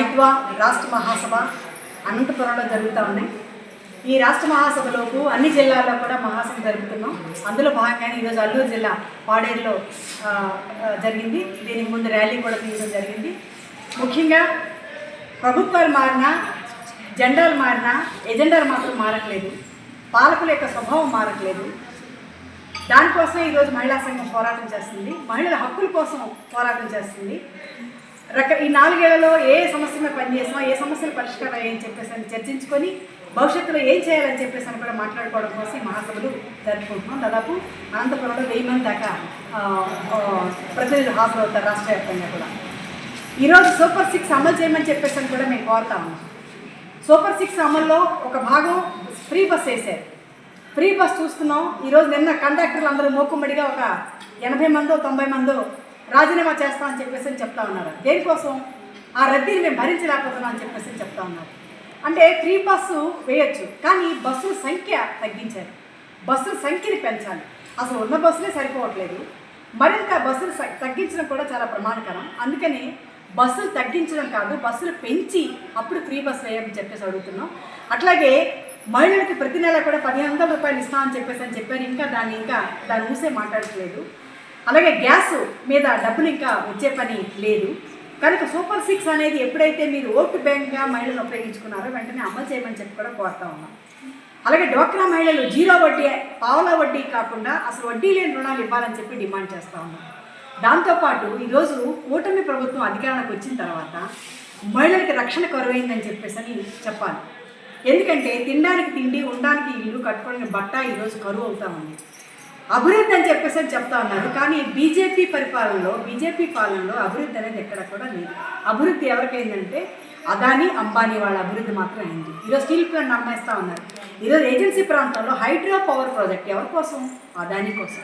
హైద్వా రాష్ట్ర మహాసభ అనంతపురంలో జరుగుతూ ఉన్నాయి. ఈ రాష్ట్ర మహాసభలోపు అన్ని జిల్లాల్లో కూడా మహాసభ జరుపుతున్నాం. అందులో భాగంగానే ఈరోజు అల్లూరు జిల్లా పాడేరులో జరిగింది. దీనికి ముందు ర్యాలీ కూడా తీయడం జరిగింది. ముఖ్యంగా ప్రభుత్వాలు మారినా జెండాలు మారినా ఎజెండాలు మాత్రం మారట్లేదు. పాలకుల యొక్క స్వభావం మారట్లేదు. దానికోసం ఈరోజు మహిళా సంఘం పోరాటం చేస్తుంది. మహిళల హక్కుల కోసం పోరాటం చేస్తుంది. రక ఈ నాలుగేళ్ళలో ఏ సమస్య మీద పనిచేసాం ఏ సమస్యలు పరిష్కారం అయ్యాయని చెప్పేసి అని చర్చించుకొని భవిష్యత్తులో ఏం చేయాలని చెప్పేసి అని కూడా మాట్లాడుకోవడం కోసం ఈ మహాసభలు జరుపుకుంటున్నాం. దాదాపు అనంతపురంలో వెయ్యి మంది దాకా ప్రతినిధులు హాజరవుతారు రాష్ట్ర వ్యాప్తంగా కూడా. ఈరోజు సూపర్ సిక్స్ అమలు చేయమని చెప్పేసి అని కూడా మేము కోరుతా ఉన్నాం. సూపర్ సిక్స్ అమల్లో ఒక భాగం ఫ్రీ బస్ వేశారు. ఫ్రీ బస్ చూస్తున్నాం. ఈరోజు నిన్న కండక్టర్లు అందరూ మూకుమ్మడిగా ఒక ఎనభై మందో తొంభై మందో రాజీనామా చేస్తా అని చెప్పేసి అని చెప్తా ఉన్నారు. దేనికోసం? ఆ రద్దీని మేము భరించలేకపోతున్నాం అని చెప్పేసి అని చెప్తా ఉన్నారు. అంటే ఫ్రీ బస్సు వేయచ్చు కానీ బస్సుల సంఖ్య తగ్గించాలి. బస్సుల సంఖ్యని పెంచాలి. అసలు ఉన్న బస్సులే సరిపోవట్లేదు. మరింత బస్సులు స- తగ్గించడం కూడా చాలా ప్రమాదకరం. అందుకని బస్సులు తగ్గించడం కాదు బస్సులు పెంచి అప్పుడు ఫ్రీ బస్సు వేయమని చెప్పేసి అడుగుతున్నాం. అట్లాగే మహిళలకి ప్రతి నెల కూడా పదిహేను వందల రూపాయలు ఇస్తామని చెప్పేసి అని చెప్పారు ఇంకా దాన్ని ఇంకా దాని ఊసే మాట్లాడట్లేదు. అలాగే గ్యాస్ మీద డబ్బులు ఇంకా వచ్చే పని లేదు. కనుక సూపర్ సిక్స్ అనేది ఎప్పుడైతే మీరు ఓటు బ్యాంక్గా మహిళలు ఉపయోగించుకున్నారో వెంటనే అమలు చేయమని చెప్పి కూడా కోరుతా ఉన్నాం. అలాగే డ్వాక్రా మహిళలు జీరో వడ్డీ పావుల వడ్డీ కాకుండా అసలు వడ్డీ లేని రుణాలు ఇవ్వాలని చెప్పి డిమాండ్ చేస్తూ ఉన్నాం. దాంతోపాటు ఈరోజు కూటమి ప్రభుత్వం అధికారంలోకి వచ్చిన తర్వాత మహిళలకి రక్షణ కరువైందని చెప్పేసి అని చెప్పాలి. ఎందుకంటే తినడానికి తిండి ఉండడానికి ఇల్లు కట్టుకోవడానికి బట్ట ఈరోజు కరువు అవుతా ఉంది. అభివృద్ధి అని చెప్పేసి అని చెప్తా ఉన్నారు. కానీ బీజేపీ పరిపాలనలో బీజేపీ పాలనలో అభివృద్ధి అనేది ఎక్కడ కూడా లేదు. అభివృద్ధి ఎవరికైందంటే అదాని అంబానీ వాళ్ళ అభివృద్ధి మాత్రం అయింది. ఈరోజు స్టీల్ ప్లాంట్ అమ్మేస్తా ఉన్నారు. ఈరోజు ఏజెన్సీ ప్రాంతంలో హైడ్రో పవర్ ప్రాజెక్ట్ ఎవరి కోసం? అదాని కోసం.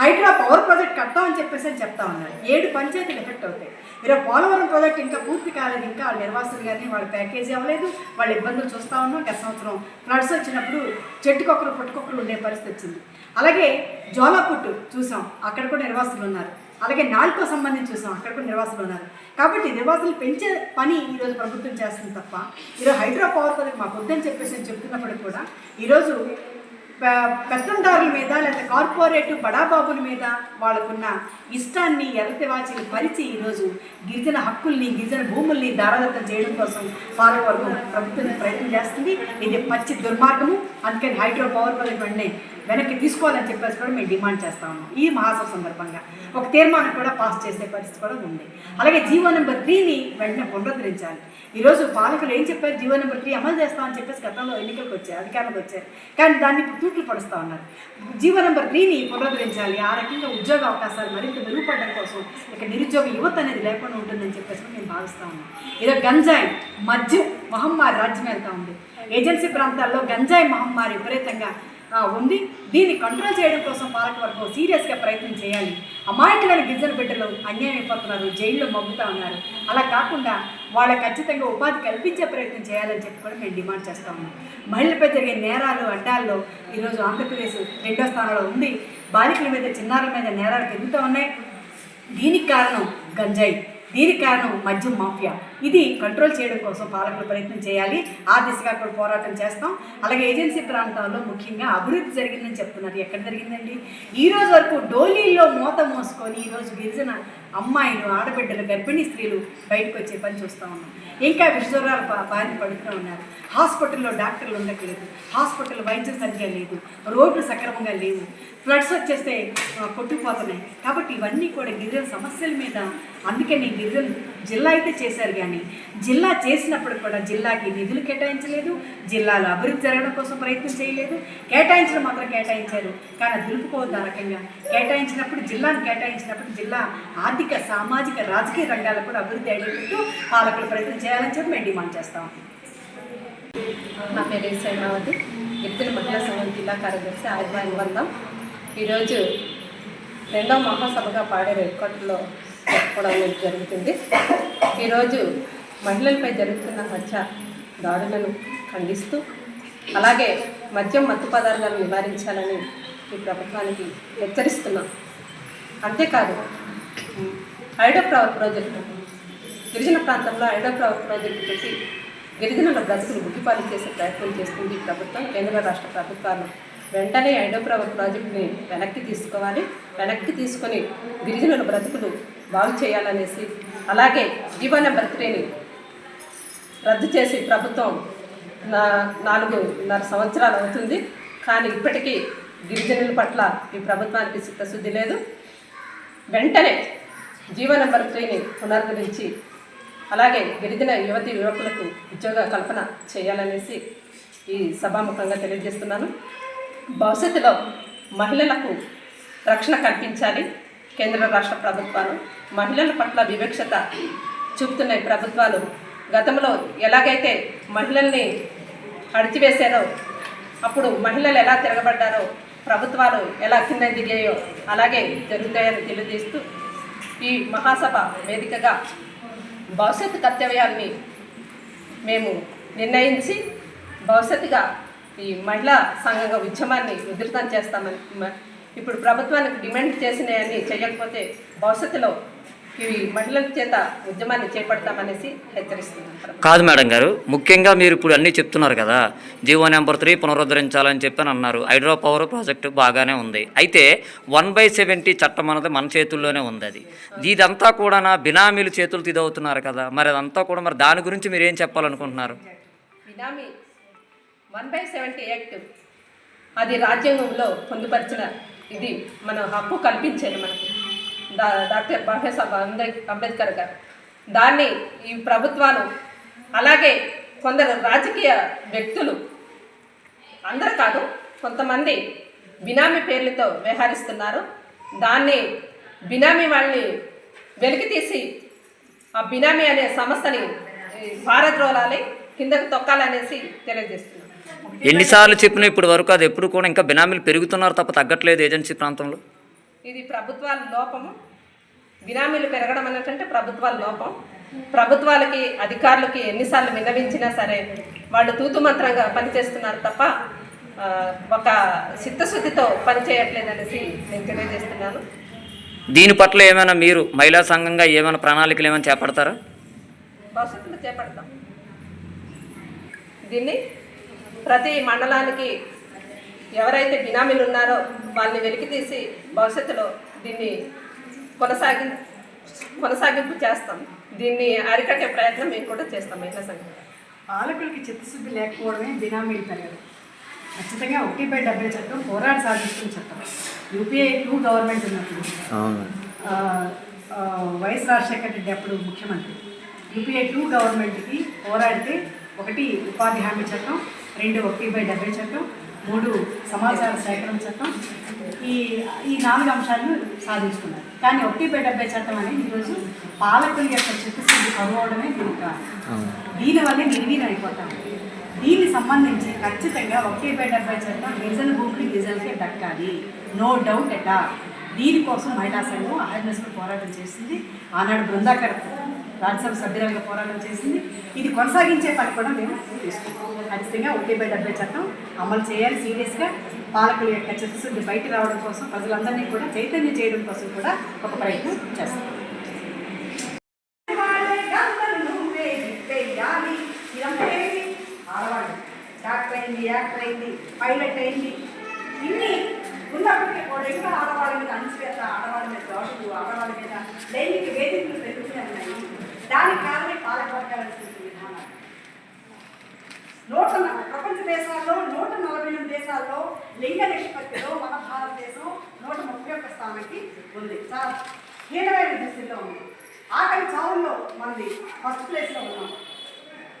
హైడ్రా పవర్ ప్రాజెక్ట్ కడతామని చెప్పేసి అని చెప్తా ఉన్నారు. ఏడు పంచాయతీలు ఎఫెక్ట్ అవుతాయి. ఈరోజు పోలవరం ప్రాజెక్ట్ ఇంకా పూర్తి కాలేదు ఇంకా వాళ్ళ నిర్వాసులు కానీ వాళ్ళ ప్యాకేజీ అవ్వలేదు వాళ్ళ ఇబ్బందులు చూస్తూ ఉన్నాం. గత సంవత్సరం ఫ్లడ్స్ వచ్చినప్పుడు చెట్టుకొక్కరు పుట్టుకొక్కరు ఉండే పరిస్థితి వచ్చింది. అలాగే జోలాపుట్టు చూసాం అక్కడ కూడా నిర్వాసులు ఉన్నారు. అలాగే నాలుకో సంబంధించి చూసాం అక్కడ కూడా నిర్వాసులు ఉన్నారు. కాబట్టి నిర్వాసులు పెంచే పని ఈరోజు ప్రభుత్వం చేస్తుంది తప్ప ఈరోజు హైడ్రా పవర్ ప్రాజెక్ట్ మాకు వద్దని చెప్పేసి అని చెప్తున్నప్పుడు కూడా ఈరోజు పెత్తందారుల మీద లేదా కార్పొరేట్ బడాబాబుల మీద వాళ్ళకున్న ఇష్టాన్ని ఎరతివాచిని పరిచి ఈరోజు గిరిజన హక్కుల్ని గిరిజన భూముల్ని దారాదత్తం చేయడం కోసం పాలకవర్గం ప్రభుత్వం ప్రయత్నం చేస్తుంది. ఇది పచ్చి దుర్మార్గము. అందుకని హైడ్రో పవర్ ప్రాజెక్ట్ వెంటనే వెనక్కి తీసుకోవాలని చెప్పేసి కూడా మేము డిమాండ్ చేస్తా ఉన్నాం. ఈ మహాసభ సందర్భంగా ఒక తీర్మానం కూడా పాస్ చేసే పరిస్థితి కూడా ఉంది. అలాగే జీవో నెంబర్ త్రీని వెంటనే పునరుద్ధరించాలి. ఈరోజు పాలకులు ఏం చెప్పారు? జీవో నెంబర్ త్రీ అమలు చేస్తామని చెప్పేసి గతంలో ఎన్నికలకు వచ్చారు అధికారంలోకి వచ్చారు. కానీ దాన్ని తూట్లు పడుస్తూ ఉన్నారు. జీవో నెంబర్ త్రీని పునరుద్ధరించాలి. ఆ రకంగా ఉద్యోగ అవకాశాలు మరింత మెరుగుపడడం కోసం ఇక నిరుద్యోగ యువత అనేది లేకుండా ఉంటుందని చెప్పేసి మేము భావిస్తూ ఉన్నాం. ఏదో గంజాయి మద్యం మహమ్మారి రాజ్యం వెళ్తా ఉంది. ఏజెన్సీ ప్రాంతాల్లో గంజాయి మహమ్మారి విపరీతంగా ఉంది. దీన్ని కంట్రోల్ చేయడం కోసం పాలకవర్గం సీరియస్గా ప్రయత్నం చేయాలి. అమాయకులైన గిరిజన బిడ్డలు అన్యాయం అయిపోతున్నారు జైల్లో మగ్గుతా ఉన్నారు. అలా కాకుండా వాళ్ళకి ఖచ్చితంగా ఉపాధి కల్పించే ప్రయత్నం చేయాలని చెప్పి కూడా మేము డిమాండ్ చేస్తా ఉన్నాం. మహిళలపై జరిగే నేరాలు అడ్డాల్లో ఈరోజు ఆంధ్రప్రదేశ్ రెండో స్థానంలో ఉంది. బాలికల మీద చిన్నారుల మీద నేరాలు పెరుగుతూ ఉన్నాయి. దీనికి కారణం గంజాయి. దీనికి కారణం మద్యం మాఫియా. ఇది కంట్రోల్ చేయడం కోసం పాలకులు ప్రయత్నం చేయాలి. ఆ దిశగా కూడా పోరాటం చేస్తాం. అలాగే ఏజెన్సీ ప్రాంతాల్లో ముఖ్యంగా అభివృద్ధి జరిగిందని చెప్తున్నారు. ఎక్కడ జరిగిందండి? ఈ రోజు వరకు డోలీల్లో మూత మోసుకొని ఈరోజు గిరిజన అమ్మాయిలు ఆడబిడ్డలు గర్భిణీ స్త్రీలు బయటకు వచ్చే పని చూస్తూ ఉన్నాం. ఇంకా విషజ్వరాలు బారిన పడుతూ ఉన్నారు. హాస్పిటల్లో డాక్టర్లు ఉండట్లేదు. హాస్పిటల్ వైద్యం సరిగ్గా లేదు. రోడ్లు సక్రమంగా లేవు. ఫ్లడ్స్ వచ్చేస్తే కొట్టుకుపోతున్నాయి. కాబట్టి ఇవన్నీ కూడా గిరిజన సమస్యల మీద అందుకే నేను గిరిజన జిల్లా అయితే చేశారు కానీ జిల్లా చేసినప్పుడు కూడా జిల్లాకి నిధులు కేటాయించలేదు జిల్లాలో అభివృద్ధి జరగడం కోసం ప్రయత్నం చేయలేదు. కేటాయించడం మాత్రం కేటాయించారు. కానీ దులుపుకోవద్దు ఆ రకంగా. కేటాయించినప్పుడు జిల్లాను కేటాయించినప్పుడు జిల్లా ఆర్థిక సామాజిక రాజకీయ రంగాలకు కూడా అభివృద్ధి అయ్యేటట్టు పాలకులు ప్రయత్నం చేయాలని చెప్పి మేము డిమాండ్ చేస్తాం. నా పేరు ఎస్ హైమావతి మహిళా సంఘం జిల్లా కార్యదర్శి ఆదివారం బంధం ఈరోజు రెండో మహాసభగా పాడేరు హెడ్క్వార్టర్లో చెప్పుకోవడం అనేది జరుగుతుంది. ఈరోజు మహిళలపై జరుగుతున్న హత్య దాడులను ఖండిస్తూ అలాగే మద్యం మత్తు పదార్థాలను నివారించాలని ఈ ప్రభుత్వానికి హెచ్చరిస్తున్నాం. అంతేకాదు ఐడో ప్రాజెక్టు గిరిజన ప్రాంతంలో ఐడో ప్రాజెక్టు పెట్టి గిరిజనుల బ్రతుకులు బుద్ధిపాలు చేసే ప్రయత్నం చేస్తుంది ఈ ప్రభుత్వం. కేంద్ర రాష్ట్ర ప్రభుత్వాలు వెంటనే ఐడో ప్రాజెక్టుని వెనక్కి తీసుకోవాలి. వెనక్కి తీసుకొని గిరిజనుల బ్రతుకులు బాగు చేయాలనేసి అలాగే జీవన నెంబర్ రద్దు చేసి ప్రభుత్వం నా నాలుగున్నర సంవత్సరాలు అవుతుంది. కానీ ఇప్పటికీ గిరిజనుల పట్ల ఈ ప్రభుత్వానికి చిత్తశుద్ధి లేదు. వెంటనే జీవన నెంబర్ పునర్గమించి పునరుద్ధరించి అలాగే గిరిజన యువతి యువకులకు ఉద్యోగ కల్పన చేయాలనేసి ఈ సభాముఖంగా తెలియజేస్తున్నాను. భవిష్యత్తులో మహిళలకు రక్షణ కల్పించాలి. కేంద్ర రాష్ట్ర ప్రభుత్వాలు మహిళల పట్ల వివక్షత చూపుతున్న ప్రభుత్వాలు గతంలో ఎలాగైతే మహిళల్ని అడిచివేశారో అప్పుడు మహిళలు ఎలా తిరగబడ్డారో ప్రభుత్వాలు ఎలా కింద దిగాయో అలాగే జరుగుతాయని తెలియజేస్తూ ఈ మహాసభ వేదికగా భవిష్యత్తు కర్తవ్యాన్ని మేము నిర్ణయించి భవిష్యత్తుగా ఈ మహిళా సంఘంగా ఉద్యమాన్ని ఉధృతం చేస్తామని ఇప్పుడు ప్రభుత్వానికి డిమాండ్ చేసినవన్నీ చేయకపోతే భవిష్యత్తులో ఇవి మహిళల చేత ఉద్యమాన్ని చేపడతామనేసి హెచ్చరిస్తున్నాం. కాదు మేడం గారు ముఖ్యంగా మీరు ఇప్పుడు అన్నీ చెప్తున్నారు కదా జీవో నెంబర్ త్రీ పునరుద్ధరించాలని చెప్పి అని అన్నారు. హైడ్రో పవర్ ప్రాజెక్టు బాగానే ఉంది. అయితే వన్ బై సెవెంటీ చట్టం అన్నది మన చేతుల్లోనే ఉంది అది. ఇదంతా కూడా నా బినామీలు చేతులు తిదవుతున్నారు కదా మరి అదంతా కూడా మరి దాని గురించి మీరు ఏం చెప్పాలనుకుంటున్నారు? Benami one by seventy act అది రాజ్యాంగంలో పొందుపరిచిన ఇది మన హక్కు కల్పించారు మనకి. డా డాక్టర్ బాబాసాహెబ్ అంబేద్కర్ గారు. దాన్ని ఈ ప్రభుత్వాలు అలాగే కొందరు రాజకీయ వ్యక్తులు అందరు కాదు కొంతమంది బినామీ పేర్లతో వ్యవహరిస్తున్నారు. దాన్ని బినామీ వాళ్ళని వెలికి తీసి ఆ బినామీ అనే సంస్థని ఈ, భారద్రోలాలి కిందకు తొక్కాలనేసి తెలియజేస్తున్నారు. ఎన్నిసార్లు చెప్పినా ఇప్పుడు వరకు అది ఎప్పుడు కూడా ఇంకా బినామీలు పెరుగుతున్నారు తప్ప తగ్గట్లేదు ఏజెన్సీ ప్రాంతంలో. ఇది ప్రభుత్వాల లోపము. బినామీలు పెరగడం అన్నట్టంటే ప్రభుత్వాల లోపం. ప్రభుత్వాలకి అధికారులకి ఎన్నిసార్లు విన్నవించినా సరే వాళ్ళు తూతు మంత్రంగా పనిచేస్తున్నారు తప్ప ఒక చిత్తశుద్ధితో పనిచేయట్లేదు అనేసి నేను తెలియజేస్తున్నాను. దీని పట్ల ఏమైనా మీరు మహిళా సంఘంగా ఏమైనా ప్రణాళికలు ఏమైనా చేపడతారా? భవిష్యత్తులో చేపడతాం. దీన్ని ప్రతి మండలానికి ఎవరైతే బినామీలు ఉన్నారో వాళ్ళని వెలికి తీసి భవిష్యత్తులో దీన్ని కొనసాగి కొనసాగింపు చేస్తాం. దీన్ని అరికట్టే ప్రయత్నం మేము కూడా చేస్తాం. మహిళా సంఘం పాలకులకి చిత్తశుద్ధి లేకపోవడమే బినామీలు పెరగదు ఖచ్చితంగా ఒకటి బై డెబ్బై చట్టం పోరాట సాధిస్తున్న చట్టం. యూపీఏ టూ గవర్నమెంట్ ఉన్నప్పుడు. ఆ, ఆ, వైఎస్ రాజశేఖర రెడ్డి అప్పుడు ముఖ్యమంత్రి. యూపీఏ టూ గవర్నమెంట్కి పోరాడితే ఒకటి ఉపాధి హామీ చట్టం రెండు ఒకటి బై డెబ్బై చట్టం మూడు సమాచార సేకరణ చట్టం. ఈ ఈ నాలుగు అంశాలను సాధించుకున్నారు. కానీ ఒకటి బై డెబ్బై చట్టం అనేది ఈరోజు పాలకుల యొక్క చిత్తశుద్ధి కరువడమే దీనికి కారణం. దీనివల్లే నిర్వీర్యం అయిపోతాం దీనికి సంబంధించి ఖచ్చితంగా ఒకటి బై డెబ్బై చట్టం గిరిజన భూములు గిరిజనకే దక్కాలి. నో డౌట్ ఎట దీనికోసం మహిళా సంఘం అవేర్నెస్లో పోరాటం చేసింది. ఆనాడు బృందాకర్ రాజ్యసభ సభ్యురాలుగా పోరాటం చేసింది. ఇది కొనసాగించే పని కూడా మేము తీసుకుంటాం ఖచ్చితంగా ఒకటి బై డెబ్బై చట్టం అమలు చేయాలి సీరియస్గా. పాలకుల యొక్క చిత్తశుద్ధి బయట రావడం కోసం ప్రజలందరినీ కూడా చైతన్యం చేయడం కోసం కూడా ఒక ప్రయత్నం చేస్తాం ఆడవాళ్ళు డాక్టర్ అయింది యాక్టర్ అయింది పైలట్ అయింది ఇన్ని ఉన్నప్పటికీ కూడా ఇంకా ఆడవాళ్ళ మీద అణచివేత ఆడవాళ్ళ మీద దాడులు ఆడవాళ్ళ మీద లైంగిక వేదికలు పెరుగుతూనే ఉన్నాయి దానికి కారణమే పాలకవర్గాలు అనుకుంటుంది విధానాలు నూట న- ప్రపంచ దేశాల్లో నూట నలభై ఎనిమిది లింగ నిష్పత్తిలో మన భారతదేశం నూట ముప్పై ఒక్క స్థానానికి ఉంది. చాలా హీనమైన దృష్టిలో ఉంది. ఆకలి చావుల్లో మనది ఫస్ట్ ప్లేస్లో ఉన్నాం.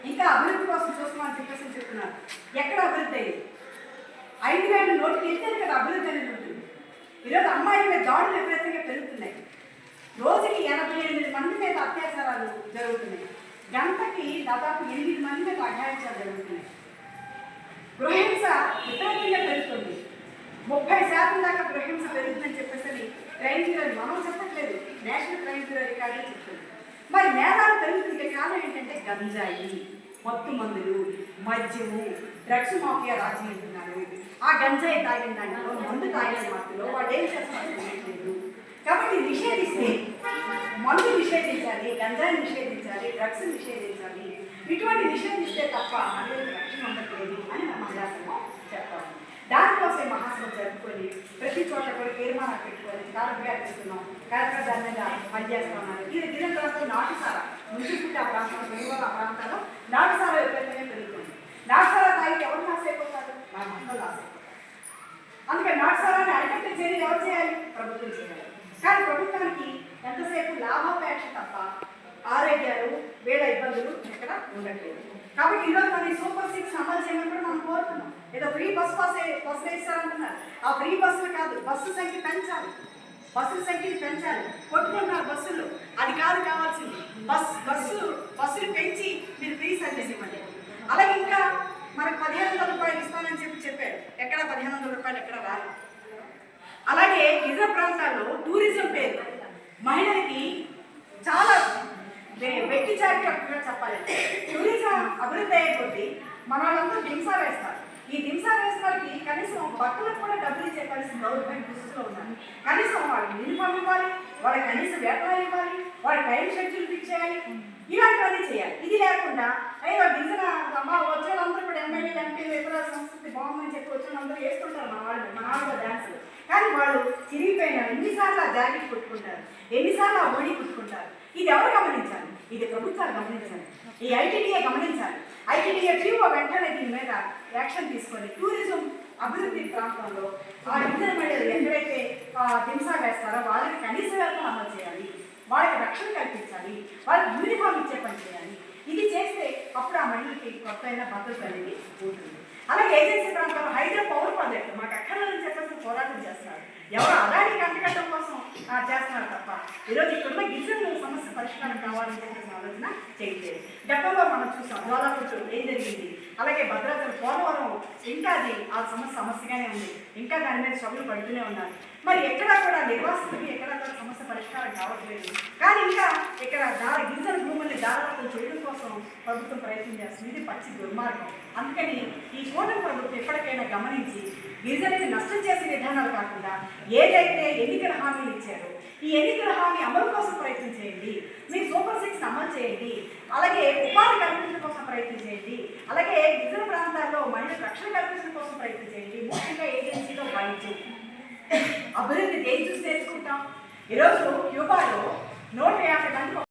ఇంకా అభివృద్ధి కోసం చూస్తున్నామని చెప్పేసి చెప్తున్నారు. ఎక్కడ అభివృద్ధి అయ్యింది? ఐదు వేల నోటికి వెళ్తే కదా అభివృద్ధి అనేది ఉంటుంది. ఈరోజు అమ్మాయిల మీద దాడులు విపరీతంగా పెరుగుతున్నాయి. రోజుకి ఎనభై ఎనిమిది మంది మీద అత్యాచారాలు జరుగుతున్నాయి. గంటకి దాదాపు ఎనిమిది మంది మీద అఘాయిత్యాలు జరుగుతున్నాయి. గృహింస విపరీతంగా పెరుగుతుంది. ముప్పై శాతం దాకా గృహింస పెరుగుతుందని చెప్పేసి క్రైమ్ బ్యూరో మనం చెప్పట్లేదు. నేషనల్ క్రైమ్ బ్యూరో రికార్డులు చెప్తుంది. మరి నేరాలు పెరుగుతుంటే కారణం ఏంటంటే గంజాయి మత్తు మందులు మద్యము డ్రగ్స్ మాఫియా రాజీ అంటున్నారు ఆ గంజాయి తాగిన దాంట్లో మందు తాగిన మత్తులో వాడు ఏం చేస్తున్నారు కాబట్టి నిషేధిస్తే మందు నిషేధించాలి గంజాయి నిషేధించాలి డ్రగ్స్ నిషేధించాలి ఇటువంటి నిషేధిస్తే తప్ప మహిళలకు రక్షణ ఉండట్లేదు అని నా మహిళా సంఘం చెప్తాము దానికోసం మహాసభ జరుపుకొని ప్రతి చోట కూడా తీర్మానాలు పెట్టుకొని కాలంగా చేస్తున్నాం. కలెక్టర్ దాని మీద పనిచేస్తున్నారు ఇది దిన తర్వాత నాటుసార. నుంచి పుట్టి ఆ ప్రాంతంలో ఆ ప్రాంతాల్లో నాటుసారా ఎప్పుడైతే పెరుగుతుంది నాటుసార తాగితే ఎవరు నాశ అయిపోతారు మన మహిళలు నాశ అయిపోతారు అందుకని నాటుసారాన్ని అరికట్టే చర్యలు ఎవరు చేయాలి ప్రభుత్వం చేయాలి కానీ ప్రభుత్వానికి ఎంతసేపు లాభాపేక్ష తప్ప ఆరోగ్యాలు వేల ఇబ్బందులు ఎక్కడ ఉండట్లేదు కాబట్టి ఈరోజు మన సూపర్ సిక్స్ అమలు చేయమని కూడా మనం కోరుతున్నాం ఏదో ఫ్రీ బస్ పాస్ బస్సులు వేస్తారంటున్నారు ఆ ఫ్రీ బస్సులు కాదు బస్సు సంఖ్య పెంచాలి. బస్సుల సంఖ్యని పెంచాలి. కొట్టుకుంటున్నారు బస్సులు. అది కాదు కావాల్సింది. బస్ బస్సు బస్సులు పెంచి మీరు ఫ్రీ సర్వీస్ ఇవ్వండి. అలాగే ఇంకా మనకు పదిహేను వందల రూపాయలు ఇస్తానని చెప్పి చెప్పారు. ఎక్కడ పదిహేను వందల రూపాయలు ఎక్కడ రాలేదు. అలాగే ఇతర ప్రాంతాల్లో టూరిజం పేరు. మహిళలకి చాలా వెట్టి చారిటప్పుగా చెప్పాలి. టూరిజం అభివృద్ధి అయ్యే కొద్దీ మన వాళ్ళందరూ దింసా వేస్తారు. ఈ దింసా వేసడానికి కనీసం బట్టలకు కూడా డబ్బులు ఇచ్చే పరిస్థితి గవర్నమెంట్ దృష్టిలో ఉన్నారు కనీసం వాళ్ళకి యూనిఫామ్ ఇవ్వాలి వాళ్ళకి కనీసం వేతనాలు ఇవ్వాలి వాళ్ళ టైం షెడ్యూల్ ఫిక్స్ చేయాలి. ఇలాంటివన్నీ చేయాలి. ఇది లేకుండా అయ్యో గింజన అమ్మ వచ్చే కూడా ఎమ్మెల్యేలు ఎంపీలు ఇతర సంస్కృతి బాగుందని చెప్పి వచ్చిన అందరూ వేస్తుంటారు మన వాళ్ళు మన వాళ్ళు డాన్సులు కానీ వాళ్ళు చిరిగిపోయిన ఎన్నిసార్లు ఆ జాకెట్ కుట్టుకుంటారు ఎన్నిసార్లు ఆ ఓడి కుట్టుకుంటారు. ఇది ఎవరు గమనించాలి? ఇది ప్రభుత్వాలు గమనించాలి. ఈ ఐటీడీఏ గమనించాలి. ఐటీడీఏ పిఓ వెంటనే దీని మీద యాక్షన్ తీసుకొని టూరిజం అభివృద్ధి ప్రాంతంలో ఆ ఇద్దరు మహిళలు ఎక్కడైతే హింసా వేస్తారో వాళ్ళకి కనీస వేతనం అమలు చేయాలి. వాళ్ళకి రక్షణ కల్పించాలి. వాళ్ళకి యూనిఫామ్ ఇచ్చే పని చేయాలి. ఇది చేస్తే అప్పుడు ఆ మహిళకి కొత్త అయిన భద్రత అనేది ఉంటుంది. అలాగే ఏజెన్సీ ప్రాంతంలో హైదరాబాద్ పవర్ ప్రాజెక్ట్ మాకు ఎక్కడ చెప్పేసి పోరాటం చేస్తారు. ఎవరు అలాంటి అంటకట్టడం కోసం ఈరోజు ఇక్కడున్న గిరిజనుల సమస్య పరిష్కారం కావాలని ఆలోచన చేయలేదు. గతంలో మనం చూసాం జ్వాలాపురం ఏం జరిగింది? అలాగే భద్రాచలం పోలవరం ఇంకా అది ఆ సమస్య సమస్యగానే ఉంది. ఇంకా దాని మీద సభ్యులు పడుతూనే ఉన్నారు. మరి ఎక్కడా కూడా నిర్వాసితులకి ఎక్కడా కూడా సమస్య పరిష్కారం కావట్లేదు. కానీ ఇంకా ఇక్కడ దార గిరిజన భూముల్ని దారాలతో చేయడం కోసం ప్రభుత్వం ప్రయత్నం చేస్తుంది. ఇది పచ్చి దుర్మార్గం. అందుకని ఈ కోటం ఎప్పటికైనా గమనించి గిరిజనుని నష్టం చేసే విధానాలు కాకుండా ఏదైతే ఎన్నికల హామీలు ఇచ్చారో ఈ ఎన్నికల హామీ అమలు కోసం ప్రయత్నం చేయండి. మీరు సూపర్ సిక్స్ అమలు చేయండి. అలాగే ఉపాధి కల్పించడం కోసం ప్రయత్నం చేయండి. అలాగే గిరిజన ప్రాంతాల్లో మహిళలకు రక్షణ కల్పించడం కోసం ప్రయత్నం చేయండి. ముఖ్యంగా ఏజెన్సీలో వైద్యం. అభివృద్ధి దేని చూసి నేర్చుకుంటాం ఈరోజు క్యూబాలో నూట యాభై మంది